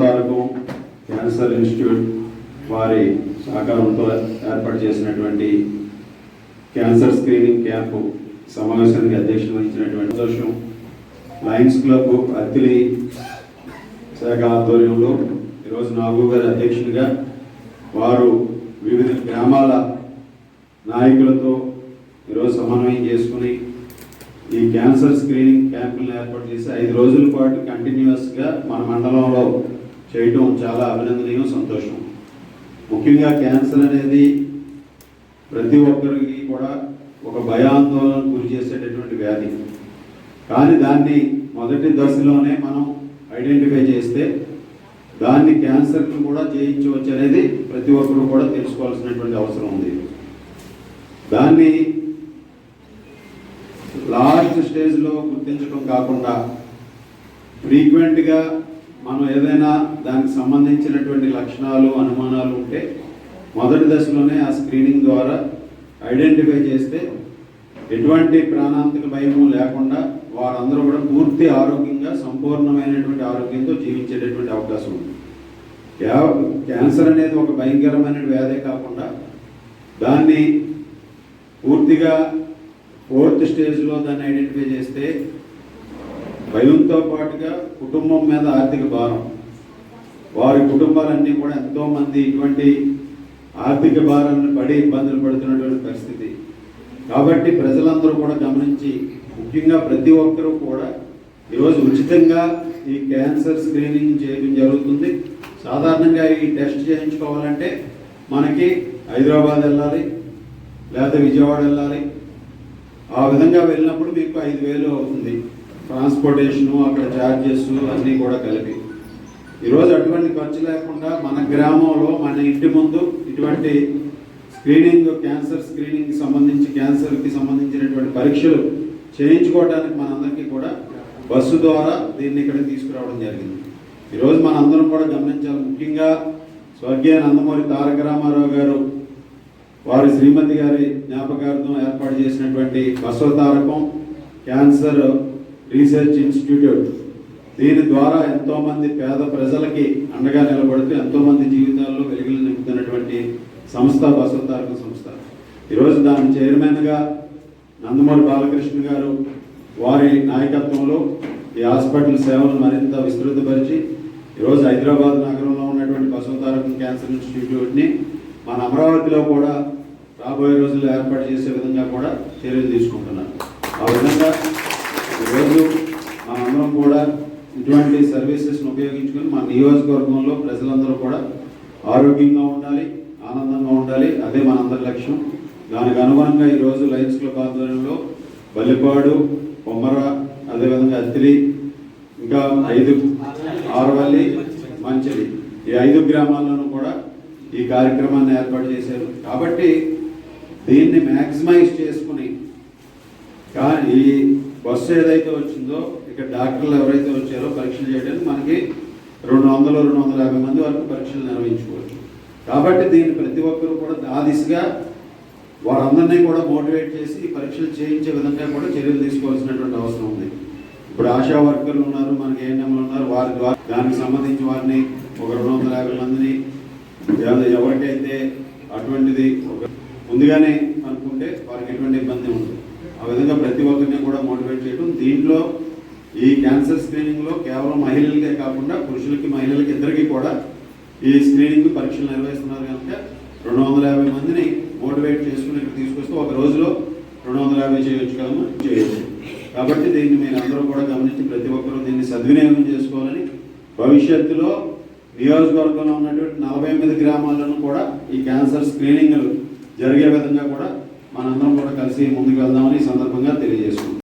తాలూకు cancer institute వారి సహకారంతో ఏర్పాటు చేసినటువంటి క్యాన్సర్ స్క్రీనింగ్ క్యాంపు సమావేశానికి అధ్యక్షత వహించినటువంటి సంతోషం లయన్స్ క్లబ్ అతిలి శాఖ ఆధ్వర్యంలో ఈరోజు నాగు గారి అధ్యక్షునిగా వారు వివిధ గ్రామాల నాయకులతో ఈరోజు సమన్వయం చేసుకుని ఈ క్యాన్సర్ స్క్రీనింగ్ క్యాంపులను ఏర్పాటు చేసి ఐదు రోజుల పాటు కంటిన్యూస్గా మన మండలంలో చేయటం చాలా అభినందనీయం సంతోషం. ముఖ్యంగా క్యాన్సర్ అనేది ప్రతి ఒక్కరికి కూడా ఒక భయాందోళన గురి చేసేటటువంటి వ్యాధి. కానీ దాన్ని మొదటి దశలోనే మనం ఐడెంటిఫై చేస్తే దాన్ని క్యాన్సర్ను కూడా జయించవచ్చు అనేది ప్రతి ఒక్కరు కూడా తెలుసుకోవాల్సినటువంటి అవసరం ఉంది. దాన్ని లాస్ట్ స్టేజ్లో గుర్తించడం కాకుండా ఫ్రీక్వెంట్గా మనం ఏదైనా దానికి సంబంధించినటువంటి లక్షణాలు అనుమానాలు ఉంటే మొదటి దశలోనే ఆ స్క్రీనింగ్ ద్వారా ఐడెంటిఫై చేస్తే ఎటువంటి ప్రాణాంతక భయము లేకుండా వారందరూ కూడా పూర్తి ఆరోగ్యంగా సంపూర్ణమైనటువంటి ఆరోగ్యంతో జీవించేటటువంటి అవకాశం ఉంది. క్యా- క్యాన్సర్ అనేది ఒక భయంకరమైన వ్యాధే కాకుండా దాన్ని పూర్తిగా ఫోర్త్ స్టేజ్లో దాన్ని ఐడెంటిఫై చేస్తే భయంతో పాటుగా కుటుంబం మీద ఆర్థిక భారం. వారి కుటుంబాలన్నీ కూడా ఎంతోమంది ఇటువంటి ఆర్థిక భారాన్ని పడి ఇబ్బందులు పడుతున్నటువంటి పరిస్థితి. కాబట్టి ప్రజలందరూ కూడా గమనించి ముఖ్యంగా ప్రతి ఒక్కరూ కూడా ఈరోజు ఉచితంగా ఈ క్యాన్సర్ స్క్రీనింగ్ చేయడం జరుగుతుంది. సాధారణంగా ఈ టెస్ట్ చేయించుకోవాలంటే మనకి హైదరాబాద్ వెళ్ళాలి లేకపోతే విజయవాడ వెళ్ళాలి. ఆ విధంగా వెళ్ళినప్పుడు మీకు ఐదు వేలు అవుతుంది. ట్రాన్స్పోర్టేషను అక్కడ ఛార్జెస్ అన్నీ కూడా కలిపి. ఈరోజు అటువంటి ఖర్చు లేకుండా మన గ్రామంలో మన ఇంటి ముందు ఇటువంటి స్క్రీనింగ్ క్యాన్సర్ స్క్రీనింగ్కి సంబంధించి క్యాన్సర్కి సంబంధించినటువంటి పరీక్షలు చేయించుకోవడానికి మనందరికీ కూడా బస్సు ద్వారా దీన్ని ఇక్కడ తీసుకురావడం జరిగింది. ఈరోజు మనందరం కూడా గమనించాలి. ముఖ్యంగా స్వర్గీయ నందమూరి తారక రామారావు గారు వారి శ్రీమతి గారి జ్ఞాపకార్థం ఏర్పాటు చేసినటువంటి బసవతారకం క్యాన్సర్ రీసెర్చ్ ఇన్స్టిట్యూట్. దీని ద్వారా ఎంతోమంది పేద ప్రజలకి అండగా నిలబడుతూ ఎంతోమంది జీవితాల్లో వెలుగులు నింపుతున్నటువంటి సంస్థ బసవతారకం సంస్థ. ఈరోజు దాని చైర్మన్గా నందమూరి బాలకృష్ణ గారు వారి నాయకత్వంలో ఈ హాస్పిటల్ సేవలు మరింత విస్తృతపరిచి ఈరోజు హైదరాబాద్ నగరంలో ఉన్నటువంటి బసవతారకం క్యాన్సర్ ఇన్స్టిట్యూట్ని మన అమరావతిలో కూడా రాబోయే రోజుల్లో ఏర్పాటు చేసే విధంగా కూడా చర్యలు తీసుకుంటున్నారు. ఆ విధంగా ఈరోజు మనందరం కూడా ఇటువంటి సర్వీసెస్ను ఉపయోగించుకొని మన నియోజకవర్గంలో ప్రజలందరూ కూడా ఆరోగ్యంగా ఉండాలి ఆనందంగా ఉండాలి. అదే మనందరి లక్ష్యం. దానికి అనుగుణంగా ఈరోజు లయన్స్ క్లబ్ ఆధ్వర్యంలో బల్లిపాడు కొమ్మర అదేవిధంగా అత్తిలి ఇంకా ఐదు ఆరువల్లి మంచిది ఈ ఐదు గ్రామాల్లోనూ కూడా ఈ కార్యక్రమాన్ని ఏర్పాటు చేశారు. కాబట్టి దీన్ని మ్యాక్సిమైజ్ చేసుకుని కానీ ఈ బస్సు ఏదైతే వచ్చిందో ఇక్కడ డాక్టర్లు ఎవరైతే వచ్చారో పరీక్షలు చేయడానికి మనకి రెండు వందలు రెండు వందల యాభై మంది వరకు పరీక్షలు నిర్వహించుకోవచ్చు. కాబట్టి దీన్ని ప్రతి ఒక్కరూ కూడా ఆ దిశగా వారందరినీ కూడా మోటివేట్ చేసి పరీక్షలు చేయించే విధంగా కూడా చర్యలు తీసుకోవాల్సినటువంటి అవసరం ఉంది. ఇప్పుడు ఆశా వర్కర్లు ఉన్నారు మనకి ఏఎన్ఎంలు ఉన్నారు వారి ద్వారా దానికి సంబంధించి వారిని ఒక రెండు వందల యాభై మందిని ఎవరికైతే అటువంటిది ఒక ముందుగానే అనుకుంటే వారికి ఎటువంటి ఇబ్బంది ఉండదు. ఆ విధంగా ప్రతి ఒక్కరిని కూడా మోటివేట్ చేయడం దీంట్లో ఈ క్యాన్సర్ స్క్రీనింగ్లో కేవలం మహిళలకే కాకుండా పురుషులకి మహిళలకి ఇద్దరికి కూడా ఈ స్క్రీనింగ్ పరీక్షలు నిర్వహిస్తున్నారు కనుక రెండు వందల యాభై మందిని మోటివేట్ చేసుకుని ఇక్కడ తీసుకొస్తే ఒక రోజులో రెండు వందల యాభై చేయొచ్చు కదా చేయొచ్చు. కాబట్టి దీన్ని మీరు అందరూ కూడా గమనించి ప్రతి ఒక్కరూ దీన్ని సద్వినియోగం చేసుకోవాలని భవిష్యత్తులో నియోజకవర్గంలో ఉన్నటువంటి నలభై ఎనిమిది గ్రామాలను కూడా ఈ క్యాన్సర్ స్క్రీనింగ్లు జరిగే విధంగా కూడా మనందరం కూడా కలిసి ముందుకు వెళ్దామని ఈ సందర్భంగా తెలియజేసుకుంటాం